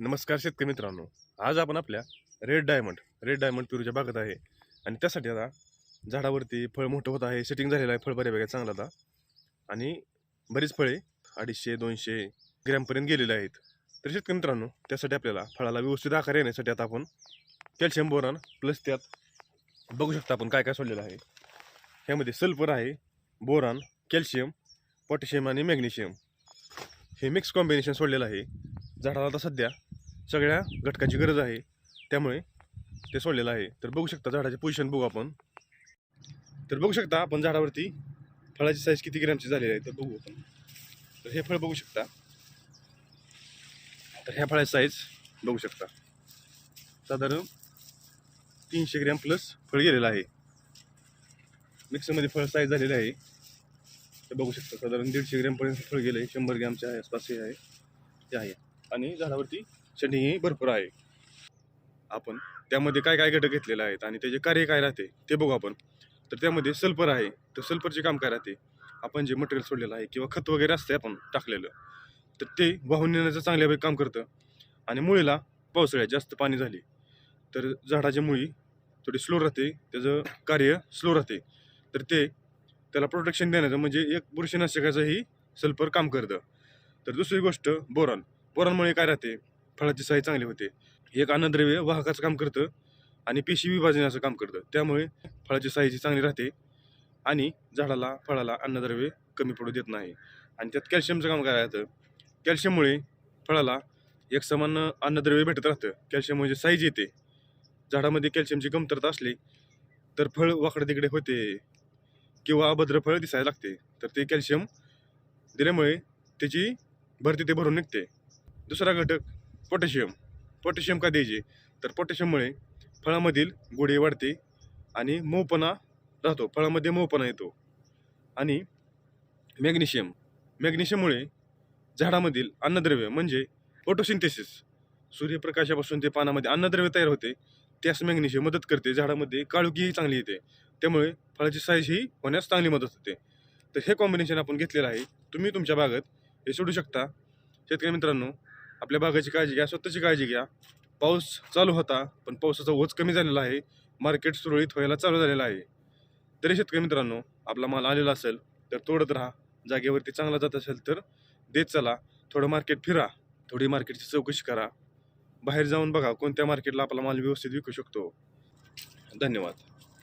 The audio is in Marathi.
नमस्कार शेतकरी मित्रांनो. आज आपण आपल्या रेड डायमंड रेड डायमंड पेरूच्या बागत आहे. आणि त्यासाठी आता झाडावरती फळ मोठं होत आहे सेटिंग झालेलं आहे फळ बऱ्यापैकी चांगलं आता. आणि बरीच फळे अडीचशे दोनशे ग्रॅमपर्यंत गेलेले आहेत. तर शेतकरी मित्रांनो त्यासाठी आपल्याला फळाला व्यवस्थित आकार येण्यासाठी आता आपण कॅल्शियम बोरान प्लस त्यात बघू शकता आपण काय काय सोडलेलं आहे. ह्यामध्ये सल्फर आहे बोरान कॅल्शियम पोटॅशियम आणि मॅग्नेशियम. हे मिक्स कॉम्बिनेशन सोडलेलं आहे. झाडाला आता सध्या सगळ्या घटकाची गरज आहे. त्यामुळे ते सोडलेलं आहे. तर बघू शकता झाडाचे पोझिशन बघू आपण. तर बघू शकता आपण झाडावरती फळाची साईज किती ग्रॅमची झालेली आहे तर बघू आपण. तर हे फळ बघू शकता. तर ह्या फळाची साईज बघू शकता. साधारण तीनशे ग्रॅम प्लस फळ गेलेलं आहे. मिक्सरमध्ये फळ साईज झालेलं आहे. ते बघू शकता साधारण दीडशे ग्रॅमपर्यंत फळ गेलं आहे शंभर ग्रॅमच्या आसपास हे आहे. ते आहे. आणि झाडावरती शेंडिंगही भरपूर आहे. आपण त्यामध्ये काय काय घटक घेतलेले आहेत आणि त्याचे कार्य काय राहते ते बघू आपण. तर त्यामध्ये सल्फर आहे तर सल्फरचे काम काय राहते? आपण जे मटेरियल सोडलेलं आहे किंवा खत वगैरे असते आपण टाकलेलं तर ते वाहून नेण्याचं चांगल्यापैकी काम करतं. आणि मुळीला पावसाळ्यात जास्त पाणी झाली तर झाडाची मुळी थोडी स्लो राहते त्याचं कार्य स्लो राहते. तर ते त्याला प्रोटेक्शन देण्याचं म्हणजे एक बुरशीनाशकाचंही सल्फर काम करतं. तर दुसरी गोष्ट बोरॉन. बोरॉनमुळे काय राहते? फळाची साईज चांगली होते. एक अन्नद्रव्य वाहकाचं काम करतं आणि पेशी विभाजनाचं काम करतं. त्यामुळे फळाची साईज चांगली राहते आणि झाडाला फळाला अन्नद्रव्य कमी पडू देत नाही. आणि त्यात कॅल्शियमचं काम करायचं कॅल्शियममुळे फळाला एक समान अन्नद्रव्य भेटत राहतं. कॅल्शियम म्हणजे साईज येते. झाडामध्ये कॅल्शियमची कमतरता असली तर फळ वाकडे तिकडे होते किंवा अभद्र फळ दिसायला लागते. तर ते कॅल्शियम दिल्यामुळे त्याची भरती ते भरून निघते. दुसरा घटक पोटॅशियम. पोटॅशियम का द्यायचे? तर पोटॅशियममुळे फळामधील गोडी वाढते आणि मऊपणा राहतो. फळामध्ये मऊपणा येतो. आणि मॅग्नेशियम. मॅग्नेशियममुळे झाडामधील अन्नद्रव्य म्हणजे फोटोसिंथेसिस सूर्यप्रकाशापासून ते पानामध्ये अन्नद्रव्य तयार होते. त्यास मॅग्नेशियम मदत करते. झाडामध्ये काळुकीही चांगली येते. त्यामुळे फळाची साईज ही होण्यास चांगली मदत होते. तर हे कॉम्बिनेशन आपण घेतलेलं आहे. तुम्ही तुमच्या भागात हे सोडू शकता. शेतकरी मित्रांनो आपल्या भागाची काळजी घ्या स्वतःची काळजी घ्या. पाऊस चालू होता पण पावसाचा ओझ कमी झालेला आहे. मार्केट सुरळीत व्हायला चालू झालेलं आहे. तरी शेतकरी मित्रांनो आपला माल आलेला असेल तर तोडत राहा. जागेवरती चांगला जात असेल तर देत चला. थोडं मार्केट फिरा. थोडी मार्केटची चौकशी करा. बाहेर जाऊन बघा कोणत्या मार्केटला आपला माल व्यवस्थित विकू शकतो. धन्यवाद.